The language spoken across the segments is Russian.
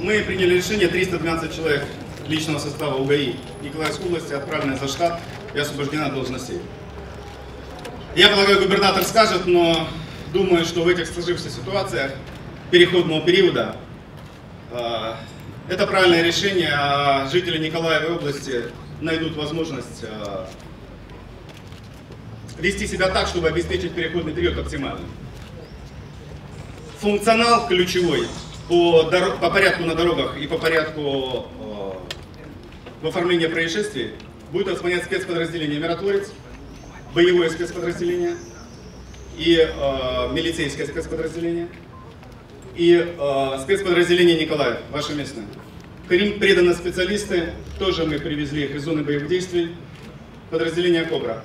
мы приняли решение 312 человек личного состава УГАИ Николаевской области отправлены за штат и освобождены от должностей. Я полагаю, губернатор скажет, но думаю, что в этих сложившихся ситуациях переходного периода э, это правильное решение, а жители Николаевой области найдут возможность э, вести себя так, чтобы обеспечить переходный период оптимально. Функционал ключевой по, дорог, по порядку на дорогах и по порядку э, в оформлении происшествий будет выполнять спецподразделение «Миротворец», боевое спецподразделение и э, милицейское спецподразделение и э, спецподразделение Николаев, ваше местное. К ним преданы специалисты, тоже мы привезли их из зоны боевых действий, подразделение «Кобра».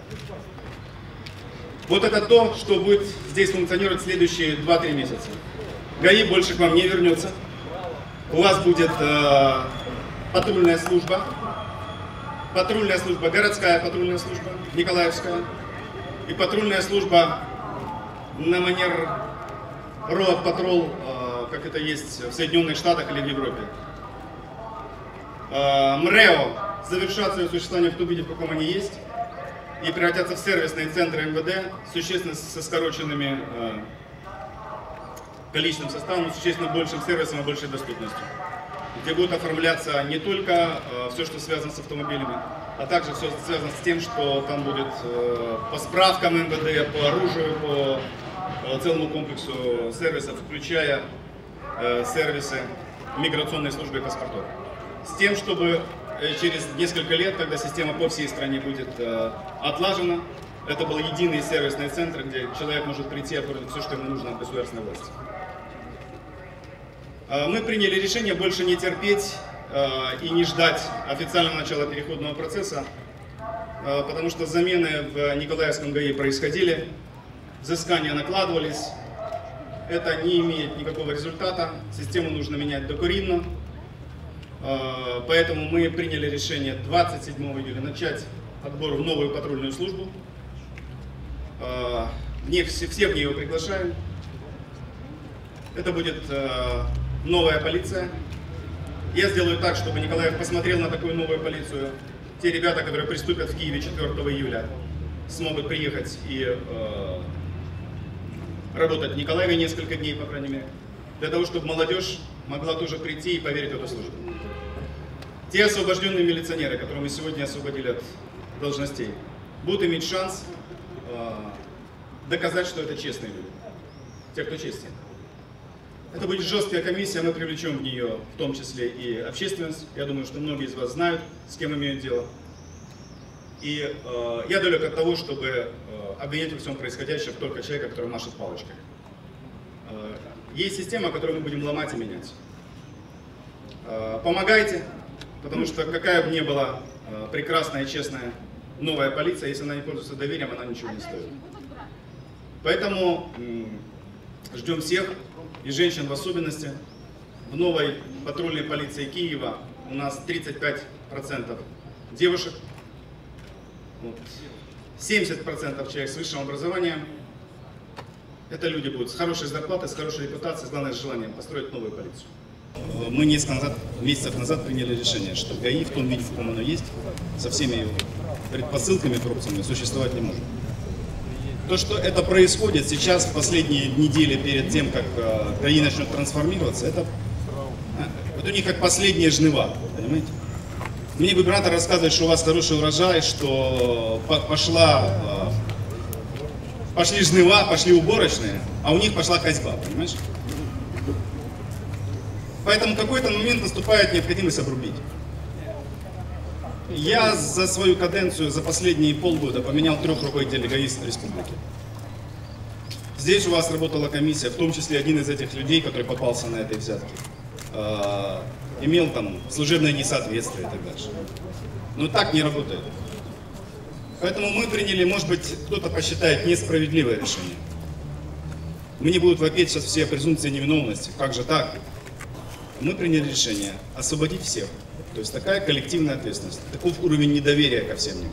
Вот это то, что будет здесь функционировать следующие 2-3 месяца. ГАИ больше к вам не вернется. У вас будет э, патрульная служба. Патрульная служба, городская патрульная служба, Николаевская. И патрульная служба на манер Road Patrol, э, как это есть в Соединенных Штатах или в Европе. Э, МРЭО завершат свое существование в том виде, в каком они есть и превратятся в сервисные центры МВД, существенно со скороченными э, количественным составом, существенно большим сервисом и большей доступностью. Где будет оформляться не только э, все, что связано с автомобилями, а также все связано с тем, что там будет э, по справкам МВД, по оружию, по э, целому комплексу сервисов, включая сервисы миграционной службы паспортов. С тем, чтобы через несколько лет, когда система по всей стране будет отлажена, это был единый сервисный центр, где человек может прийти и оформить все, что ему нужно от государственной власти. Э, мы приняли решение больше не терпеть э, и не ждать официального начала переходного процесса, э, потому что замены в Николаевском ГАИ происходили, взыскания накладывались, это не имеет никакого результата, систему нужно менять докоринно, Э, поэтому мы приняли решение 27 июля начать отбор в новую патрульную службу. Все, в нее приглашаем. Это будет новая полиция. Я сделаю так, чтобы Николаев посмотрел на такую новую полицию. Те ребята, которые приступят в Киеве 4 июля, смогут приехать и работать в Николаеве несколько дней, по крайней мере, для того, чтобы молодежь могла тоже прийти и поверить в эту службу. Те освобожденные милиционеры, которые мы сегодня освободили от должностей, будут иметь шанс э, доказать, что это честные люди. Те, кто честен. Это будет жесткая комиссия, мы привлечем в нее в том числе и общественность. Я думаю, что многие из вас знают, с кем имеют дело. И э, я далек от того, чтобы э, обвинять во всем происходящем только человека, который машет палочкой. Э, есть система, которую мы будем ломать и менять. Э, помогайте, Потому что какая бы ни была э, прекрасная и честная новая полиция, если она не пользуется доверием, она ничего не стоит. Поэтому ждем всех, и женщин в особенности. В новой патрульной полиции Киева у нас 35% девушек, 70% человек с высшим образованием. Это люди будут с хорошей зарплатой, с хорошей репутацией, с главное с желанием построить новую полицию. Мы несколько назад, месяцев назад приняли решение, что ГАИ в том виде, в каком оно есть, со всеми предпосылками коррупционными существовать не может. То, что это происходит сейчас, в последние недели перед тем, как э, ГАИ начнет трансформироваться, это, это у них как последние жнива, понимаете? Мне губернатор рассказывает, что у вас хороший урожай, что пошла, э, пошли жнива, пошли уборочные, а у них пошла козьба, понимаешь? Поэтому какой-то момент наступает необходимость обрубить. Я за свою каденцию, за последние полгода поменял трех руководителей ГАИС республики. Здесь у вас работала комиссия, в том числе один из этих людей, который попался на этой взятке, э, имел там служебное несоответствие и так дальше. Но так не работает. Поэтому мы приняли, может быть, кто-то посчитает несправедливое решение. Мне будут вопить сейчас все презумпции невиновности. Как же так? мы приняли решение освободить всех. То есть такая коллективная ответственность, таков уровень недоверия ко всем ним.